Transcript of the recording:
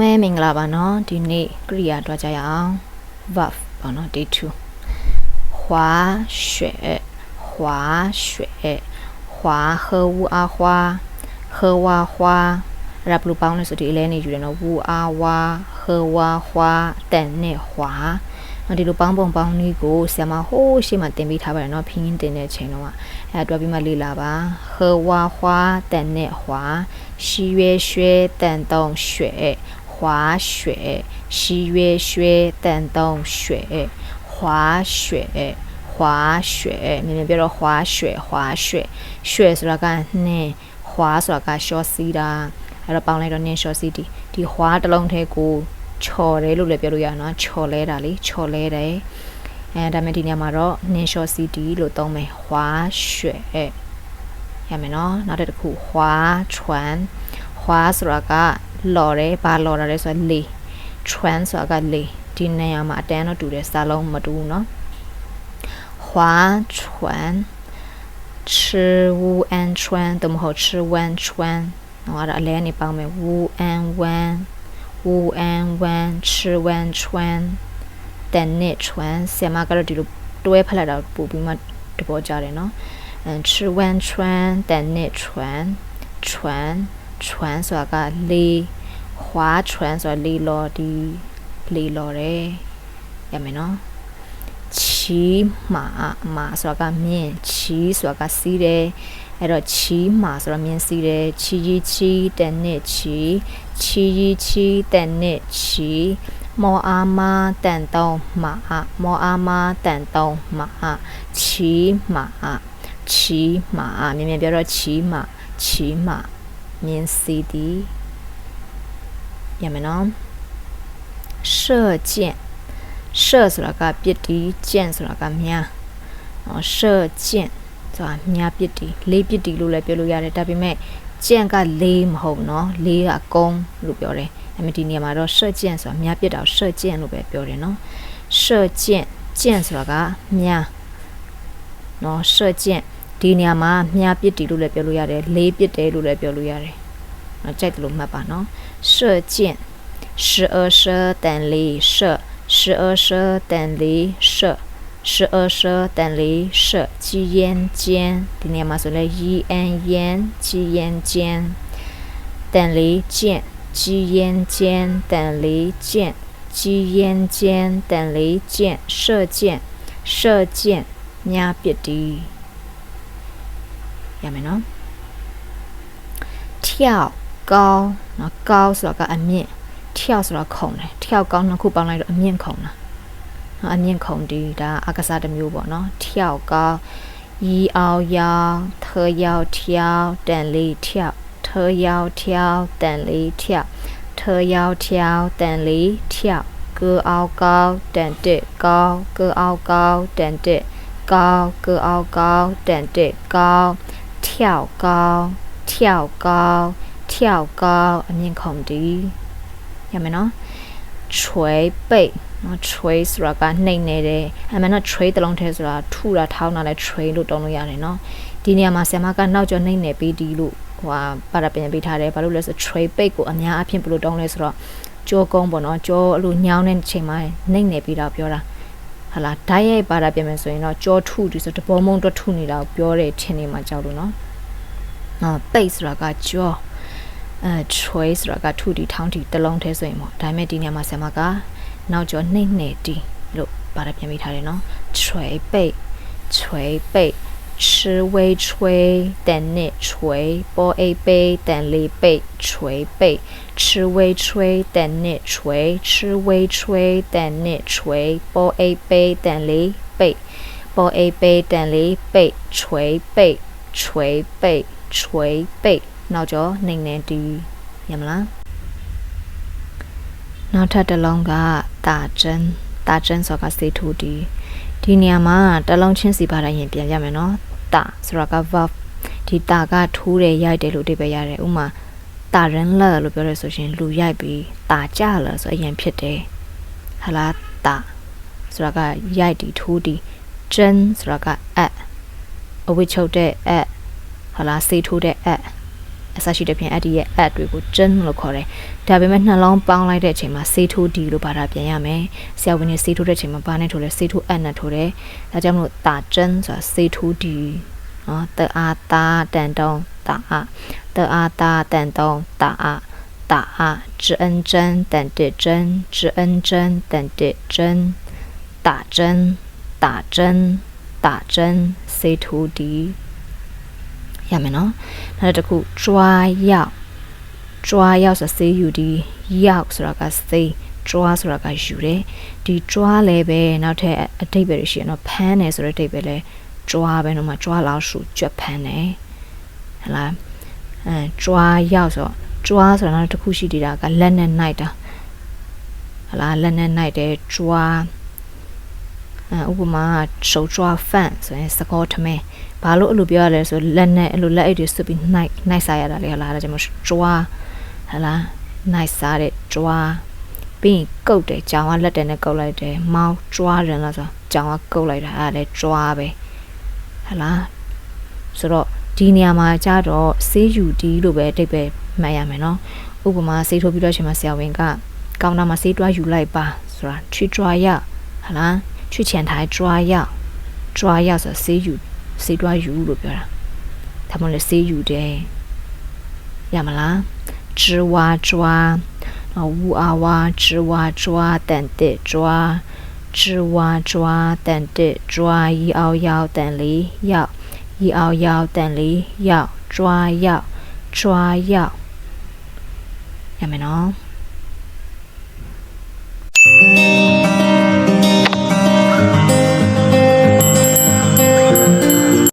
မဲမင်္ဂလာပါနော်ဒီနေ့ကရိယာတွားကြရအောင် verb ပေါ့နော် day 2滑雪滑雪滑和乌阿花和哇花အဲ့ဒါဘယ်လိုပေါင်းလဲဆိုဒီအလဲနေယူတယ်နော်ဝူအာဝါဟေဝါဟွာတန်နဲ့ဟွာနော်ဒီလိုပေါင်းပုံပေါင်းနည်းကိုဆရာမဟိုးရှေ့မှာတင်ပေးထားပါတယ်နော်ဖင်းင်းတင်တဲ့ချိန်တော့အဲ့ဒါတွားပြီးမှလေ့လာပါဟေဝါဟွာတန်နဲ့ဟွာရှီရွဲရွှဲတန်တုံးရွှဲ 滑雪，十月雪，等冬雪，滑雪，滑雪，明明比如滑雪，滑雪，雪是那个呢，滑是那个小溪啦，还有帮那个呢小溪的，的滑的龙头骨，巧嘞，路嘞，比如呀，那巧嘞哪里，巧嘞嘞，哎，咱们今天嘛罗呢小溪的，路东没滑雪，看没喏，那这个酷滑船，滑是那个。 လော်တယ်ဘာလော်တာလဲဆိုတော့လေ trans ဆိုတာကလေဒီနေရာမှာအတန်းတော့တူတယ်စာလုံးမတူဘူးเนาะ划船吃乌安川都မဟုတ်吃湾川ဟောအဲ့ဒါအလဲနေပေါင်းမယ်乌安湾乌安湾吃湾川တန်နဲ့ trans ဆရာမကတော့ဒီလိုတွဲဖက်လိုက်တာပို့ပြီးမှတပေါ်ကြတယ်เนาะ嗯吃湾川တန်နဲ့ trans trans 船ဆိုတာကလေခွာ船ဆိုတာလေလော်ဒီလေလော်တယ်ရမယ်နော်ချီမာမာဆိုတာကမြင့်ချီဆိုတာကစီးတယ်အဲ့တော့ချီမာဆိုတော့မြင့်စီးတယ်ချီကြီးချီတန်နဲ့ချီချီကြီးချီတန်နဲ့ချီမောအာမတန်တုံးမာမောအာမတန်တုံးမာချီမာချီမာမြင်မြင်ပြောတော့ချီမာချီမာ မြင်စီသည်ရမယ်နော်射箭射ဆိုတာကပစ်တီ箭ဆိုတာကမြားနော်射箭ဆိုတာမြားပစ်တီလေးပစ်တီလို့လည်းပြောလို့ရတယ်ဒါပေမဲ့ကြံကလေးမဟုတ်နော်လေးကကုန်းလို့ပြောတယ်အမေဒီနေရာမှာတော့射箭ဆိုတာမြားပစ်တာ射箭လို့ပဲပြောတယ်နော်射箭箭ဆိုတာကမြားနော်射箭 ဒီနေရာမှာမြားပစ်တီလို့လည်းပြောလို့ရတယ်လေးပစ်တယ်လို့လည်းပြောလို့ရတယ်။နော်ကြိုက်တယ်လို့မှတ်ပါနော်။射箭十二射等离射十二射等离射十二射等离射鸡烟尖ဒီနေရာမှာဆိုလဲ yin 烟鸡烟尖等离箭鸡烟尖等离箭鸡烟尖等离箭射箭射箭မြားပစ်တီ ရမယ်နော်跳高နော်高ဆိုတာကအမြင့်跳ဆိုတာခုံတယ်跳高နှစ်ခုပေါင်းလိုက်တော့အမြင့်ခုံတာနော်အမြင့်ခုံဒီဒါအကစားတစ်မျိုးပေါ့နော်跳高一凹腰特腰跳等力跳特腰跳等力跳特腰跳等力跳歌凹高等的高歌凹高等的高歌凹高等的高 跳高跳高跳高အမြင့်ခုံတီရမယ်နော်ချွေပိတ်နော်ချွေဆိုတာကနှိမ့်နေတယ်အမှန်တော့ trade တလုံးထဲဆိုတာထူတာထောင်းတာလဲ trade လို့တောင်းလို့ရတယ်နော်ဒီနေရာမှာဆရာမကနောက်ကျော်နှိမ့်နေပြီးဒီလို့ဟိုပါရပင်ပေးထားတယ်ဘာလို့လဲဆို trade ပိတ်ကိုအများအပြည့်ဘယ်လိုတောင်းလဲဆိုတော့ကြောကုန်းပေါ့နော်ကြောအဲ့လိုညောင်းတဲ့ချိန်မှာနှိမ့်နေပြီးတော့ပြောတာဟလာဓာတ်ရိုက်ပါတာပြင်မယ်ဆိုရင်တော့ကြောထုဒီဆိုတဘောမုံတော့ထုနေတာကိုပြောတယ်ထင်နေမှာကြောက်လို့နော် နော်ပိတ်ဆိုတာကကြောအဲ choice ဆိုတာကထူတီထောင်းတီတစ်လုံးထဲဆိုရင်ပေါ့ဒါပေမဲ့ဒီနေရာမှာဆရာမကနောက်ကျော်နှိမ့်နေတီလို့ပါတယ်ပြန်ပေးထားတယ်နော်垂背垂背吃微吹等你吹波 a 杯等你背捶背吃微吹等你吹吃微吹等你吹波 a 杯等你背波 a 杯等你背捶背捶背 捶背နောက်ကျော်နှိမ့်နေတီးရမလားနောက်ထပ်တစ်လုံးကတာကျန်းတာကျန်းဆိုတာစေထူတီဒီနေရာမှာတစ်လုံးချင်းစီပါတိုင်းရင်ပြန်ရမယ်နော်တာဆိုတာက verb ဒီတာကထိုးတယ်ရိုက်တယ်လို့အဓိပ္ပာယ်ရတယ်ဥမာတာရင်လလို့ပြောရဆိုရှင်လူရိုက်ပြီးတာကြလဆိုအရင်ဖြစ်တယ်ဟလားတာဆိုတာကရိုက်တီထိုးတီကျန်းဆိုတာကအအဝိချုပ်တဲ့အ ဟလားစေထိုးတဲ့အ အစရှိတဲ့ဖြင့်အဲ့ဒီရဲ့ add တွေကိုကျင်းလို့ခေါ်တယ်ဒါပေမဲ့နှလုံးပေါင်းလိုက်တဲ့အချိန်မှာစေးထိုးဒီလို့ဘာသာပြန်ရမယ်ဆရာဝန်ကြီးစေးထိုးတဲ့အချိန်မှာဘာနဲ့ထိုးလဲစေးထိုး add နဲ့ထိုးတယ်ဒါကြောင့်မလို့တာကျင်းဆိုတာစေးထိုးဒီနော်တအားတာတန်တုံးတာအတအားတာတန်တုံးတာအတာအ知恩真等地真知恩真等地真打针打针打针စေးထိုးဒီ ရမယ်နော်နောက်တစ်ခုကြွားရောက်ကြွားရောက်ဆိုစေးယူဒီရောက်ဆိုတာကစေးကြွားဆိုတာကယူတယ်ဒီကြွားလည်းပဲနောက်ထပ်အတိတ်ပဲရှိရနော်ဖမ်းတယ်ဆိုတဲ့အတိတ်ပဲလဲကြွားပဲနော်မှာကြွားလောက်ရှုကြွက်ဖမ်းတယ်ဟလားအဲကြွားရောက်ဆိုကြွားဆိုတာနောက်တစ်ခုရှိသေးတာကလက်နဲ့နိုင်တာဟလားလက်နဲ့နိုင်တယ်ကြွားအဲ ဥပမာ手抓饭ဆိုရင်စကောထမဲဘာလို့အဲ့လိုပြောရလဲဆိုလက်နဲ့အဲ့လိုလက်အိတ်တွေစွပ်ပြီးနိုင်နိုင်စားရတာလေဟလားဒါကြောင့်မို့ကြွားဟလားနိုင်စားတဲ့ကြွားပြီးရင်ကုတ်တယ်ကြောင်ကလက်တယ်နဲ့ကုတ်လိုက်တယ်မောင်းကြွားရင်လားဆိုကြောင်ကကုတ်လိုက်တာအဲ့ဒါလေကြွားပဲဟလားဆိုတော့ဒီနေရာမှာကြတော့ဆေးယူဒီလို့ပဲအတိတ်ပဲမှတ်ရမယ်နော်ဥပမာဆေးထိုးပြီးတော့ချိန်မှာဆရာဝန်ကကောင်တာမှာဆေးတွားယူလိုက်ပါဆိုတာချွေတွားရဟလား 去前台抓药，抓药是 “cu”，“c” 抓 “u” 了，边要。他们那 “cu” 的，要么啦？“zhuā” 抓，然后 “wu” 啊 “wa”“zhuā” 抓，等等抓，“zhuā” 抓，等等抓，“yao” 要，等你要，“yao” 要，等你要抓药，抓药，亚么呢？